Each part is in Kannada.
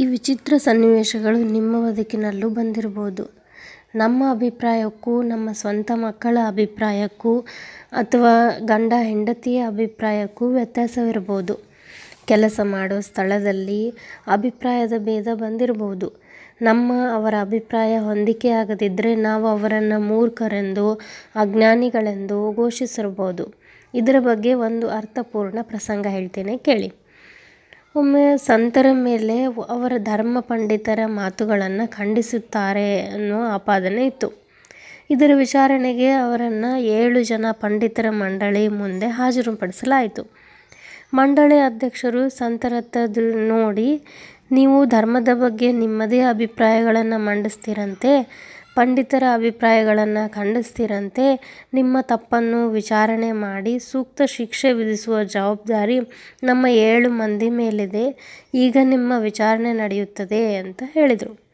ಈ ವಿಚಿತ್ರ ಸನ್ನಿವೇಶಗಳು ನಿಮ್ಮ ಬದುಕಿನಲ್ಲೂ ಬಂದಿರಬಹುದು. ನಮ್ಮ ಅಭಿಪ್ರಾಯಕ್ಕೂ, ನಮ್ಮ ಸ್ವಂತ ಮಕ್ಕಳ ಅಭಿಪ್ರಾಯಕ್ಕೂ ಅಥವಾ ಗಂಡ ಹೆಂಡತಿಯ ಅಭಿಪ್ರಾಯಕ್ಕೂ ವ್ಯತ್ಯಾಸವಿರಬಹುದು. ಕೆಲಸ ಮಾಡೋ ಸ್ಥಳದಲ್ಲಿ ಅಭಿಪ್ರಾಯದ ಭೇದ ಬಂದಿರಬಹುದು. ನಮ್ಮ ಅವರ ಅಭಿಪ್ರಾಯ ಹೊಂದಿಕೆಯಾಗದಿದ್ರೆ ನಾವು ಅವರನ್ನು ಮೂರ್ಖರೆಂದು, ಅಜ್ಞಾನಿಗಳೆಂದೋ ಘೋಷಿಸಿರಬಹುದು. ಇದರ ಬಗ್ಗೆ ಒಂದು ಅರ್ಥಪೂರ್ಣ ಪ್ರಸಂಗ ಹೇಳ್ತೇನೆ, ಕೇಳಿ. ಒಮ್ಮೆ ಸಂತರ ಮೇಲೆ ಅವರ ಧರ್ಮ ಪಂಡಿತರ ಮಾತುಗಳನ್ನು ಖಂಡಿಸುತ್ತಾರೆ ಅನ್ನೋ ಆಪಾದನೆ ಇತ್ತು. ಇದರ ವಿಚಾರಣೆಗೆ ಅವರನ್ನು ಏಳು ಜನ ಪಂಡಿತರ ಮಂಡಳಿ ಮುಂದೆ ಹಾಜರುಪಡಿಸಲಾಯಿತು. ಮಂಡಳಿ ಅಧ್ಯಕ್ಷರು ಸಂತರತ್ತ ನೋಡಿ ನೀವು ಧರ್ಮದ ಬಗ್ಗೆ ನಿಮ್ಮದೇ ಅಭಿಪ್ರಾಯಗಳನ್ನು ಮಂಡಿಸ್ತೀರಂತೆ, ಪಂಡಿತರ ಅಭಿಪ್ರಾಯಗಳನ್ನು ಖಂಡಿಸ್ತೀರಂತೆ, ನಿಮ್ಮ ತಪ್ಪನ್ನು ವಿಚಾರಣೆ ಮಾಡಿ ಸೂಕ್ತ ಶಿಕ್ಷೆ ವಿಧಿಸುವ ಜವಾಬ್ದಾರಿ ನಮ್ಮ ಏಳು ಮಂದಿ ಮೇಲಿದೆ. ಈಗ ನಿಮ್ಮ ವಿಚಾರಣೆ ನಡೆಯುತ್ತದೆ ಅಂತ ಹೇಳಿದರು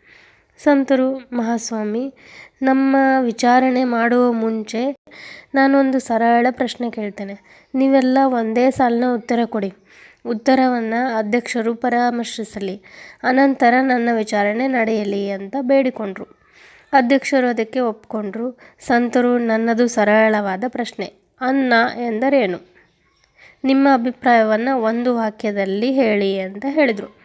ಸಂತರು ಮಹಾಸ್ವಾಮಿ ನಮ್ಮ ವಿಚಾರಣೆ ಮಾಡುವ ಮುಂಚೆ ನಾನೊಂದು ಸರಳ ಪ್ರಶ್ನೆ ಕೇಳ್ತೇನೆ. ನೀವೆಲ್ಲ ಒಂದೇ ಸಾಲಿನ ಉತ್ತರ ಕೊಡಿ. ಉತ್ತರವನ್ನು ಅಧ್ಯಕ್ಷರು ಪರಾಮರ್ಶಿಸಲಿ. ಅನಂತರ ನನ್ನ ವಿಚಾರಣೆ ನಡೆಯಲಿ ಅಂತ ಬೇಡಿಕೊಂಡ್ರು. ಅಧ್ಯಕ್ಷರು ಅದಕ್ಕೆ ಒಪ್ಕೊಂಡ್ರು. ಸಂತರು, ನನ್ನದು ಸರಳವಾದ ಪ್ರಶ್ನೆ. ಅನ್ನ ಎಂದರೇನು? ನಿಮ್ಮ ಅಭಿಪ್ರಾಯವನ್ನು ಒಂದು ವಾಕ್ಯದಲ್ಲಿ ಹೇಳಿ ಅಂತ ಹೇಳಿದರು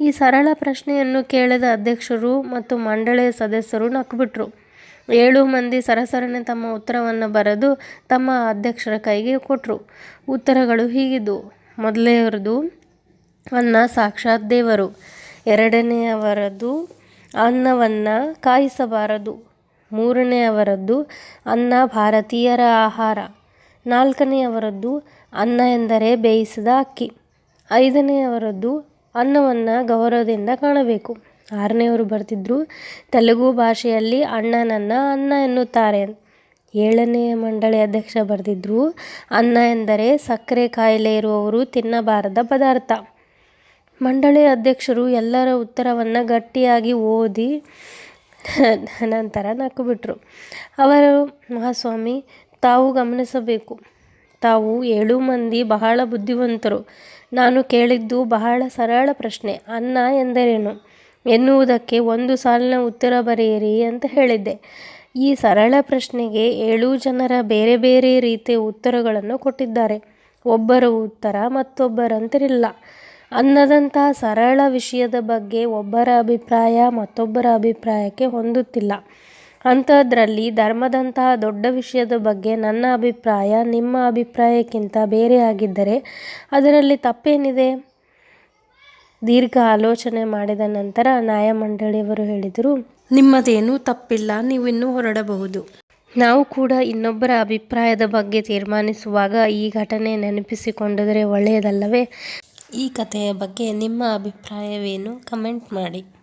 ಈ ಸರಳ ಪ್ರಶ್ನೆಯನ್ನು ಕೇಳಿದ ಅಧ್ಯಕ್ಷರು ಮತ್ತು ಮಂಡಳಿಯ ಸದಸ್ಯರು ನಕ್ಕುಬಿಟ್ರು. ಏಳು ಮಂದಿ ಸರಸರನೆ ತಮ್ಮ ಉತ್ತರವನ್ನು ಬರೆದು ತಮ್ಮ ಅಧ್ಯಕ್ಷರ ಕೈಗೆ ಕೊಟ್ಟರು ಉತ್ತರಗಳು ಹೀಗಿದ್ದವು ಮೊದಲನೆಯವರದು ಅನ್ನ ಸಾಕ್ಷಾತ್ ದೇವರು. ಎರಡನೆಯವರದು ಅನ್ನವನ್ನ ಕಾಯಿಸಬಾರದು. ಮೂರನೆಯವರದ್ದು ಅನ್ನ ಭಾರತೀಯರ ಆಹಾರ. ನಾಲ್ಕನೆಯವರದ್ದು ಅನ್ನ ಎಂದರೆ ಬೇಯಿಸಿದ ಅಕ್ಕಿ. ಐದನೆಯವರದ್ದು ಅನ್ನವನ್ನು ಗೌರವದಿಂದ ಕಾಣಬೇಕು. ಆರನೆಯವರು ಬರ್ತಿದ್ರು, ತೆಲುಗು ಭಾಷೆಯಲ್ಲಿ ಅಣ್ಣನನ್ನು ಅನ್ನ ಎನ್ನುತ್ತಾರೆ. ಏಳನೆಯ ಮಂಡಳಿ ಅಧ್ಯಕ್ಷ ಬರೆದಿದ್ರು ಅನ್ನ ಎಂದರೆ ಸಕ್ಕರೆ ಕಾಯಿಲೆ ಇರುವವರು ತಿನ್ನಬಾರದ ಪದಾರ್ಥ. ಮಂಡಳಿ ಅಧ್ಯಕ್ಷರು ಎಲ್ಲರ ಉತ್ತರವನ್ನು ಗಟ್ಟಿಯಾಗಿ ಓದಿ ನಂತರ ನಕ್ಕುಬಿಟ್ರು. ಅವರು, ಮಹಾಸ್ವಾಮಿ, ತಾವು ಗಮನಿಸಬೇಕು. ತಾವು ಏಳು ಮಂದಿ ಬಹಳ ಬುದ್ಧಿವಂತರು. ನಾನು ಕೇಳಿದ್ದು ಬಹಳ ಸರಳ ಪ್ರಶ್ನೆ, ಅನ್ನ ಎಂದರೇನು? ಎನ್ನುವುದಕ್ಕೆ ಒಂದು ಸಾಲಿನ ಉತ್ತರ ಬರೆಯಿರಿ ಅಂತ ಹೇಳಿದ್ದೆ. ಈ ಸರಳ ಪ್ರಶ್ನೆಗೆ ಏಳು ಜನರ ಬೇರೆ ಬೇರೆ ರೀತಿಯ ಉತ್ತರಗಳನ್ನು ಕೊಟ್ಟಿದ್ದಾರೆ. ಒಬ್ಬರ ಉತ್ತರ ಮತ್ತೊಬ್ಬರಂತಿರಲಿಲ್ಲ. ಅನ್ನದಂತಹ ಸರಳ ವಿಷಯದ ಬಗ್ಗೆ ಒಬ್ಬರ ಅಭಿಪ್ರಾಯ ಮತ್ತೊಬ್ಬರ ಅಭಿಪ್ರಾಯಕ್ಕೆ ಹೊಂದುತ್ತಿಲ್ಲ. ಅಂಥದ್ರಲ್ಲಿ ಧರ್ಮದಂತಹ ದೊಡ್ಡ ವಿಷಯದ ಬಗ್ಗೆ ನನ್ನ ಅಭಿಪ್ರಾಯ ನಿಮ್ಮ ಅಭಿಪ್ರಾಯಕ್ಕಿಂತ ಬೇರೆಯಾಗಿದ್ದರೆ ಅದರಲ್ಲಿ ತಪ್ಪೇನಿದೆ? ದೀರ್ಘ ಆಲೋಚನೆ ಮಾಡಿದ ನಂತರ ನ್ಯಾಯಮಂಡಳಿಯವರು ಹೇಳಿದರು ನಿಮ್ಮದೇನೂ ತಪ್ಪಿಲ್ಲ ನೀವಿನ್ನೂ ಹೊರಡಬಹುದು. ನಾವು ಕೂಡ ಇನ್ನೊಬ್ಬರ ಅಭಿಪ್ರಾಯದ ಬಗ್ಗೆ ತೀರ್ಮಾನಿಸುವಾಗ ಈ ಘಟನೆ ನೆನಪಿಸಿಕೊಂಡರೆ ಒಳ್ಳೆಯದಲ್ಲವೇ? ಈ ಕಥೆಯ ಬಗ್ಗೆ ನಿಮ್ಮ ಅಭಿಪ್ರಾಯವೇನು? ಕಮೆಂಟ್ ಮಾಡಿ.